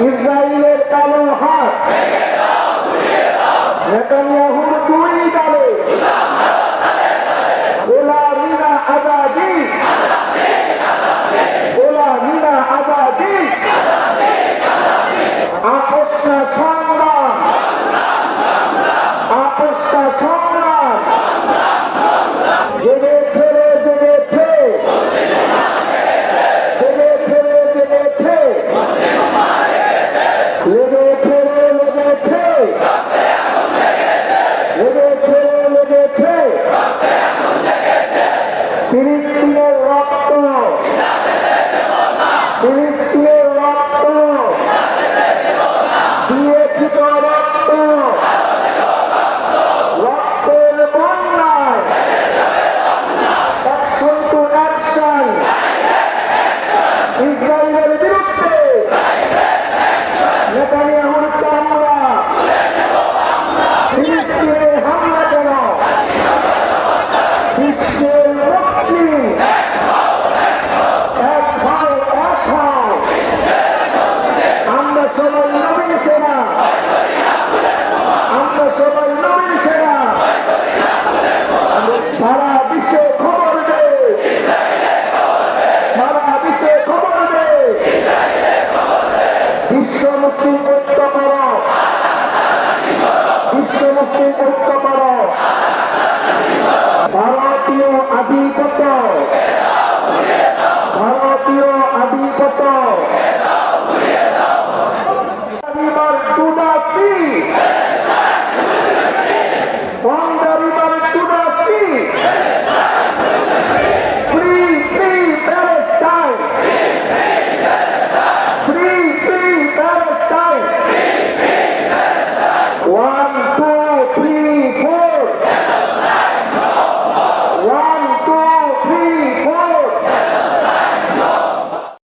ইসরায়েলের কালো হাত নেতানিয়াহু ফিলিস্তিনের রক্ত। ফিলিস্তিনের রক্ত। দিয়েছি তো রক্ত। রক্তের বন্যায়। Action to action. ইসরায়েলের বিরুদ্ধে। নেতানিয়াহুর চামড়া। ফিলিস্তিনের হামলা কেন বিশ্বের রক্ত বিশ্ব মুক্তি ঐক্য করো। বিশ্ব মুক্তি ঐক্য করো।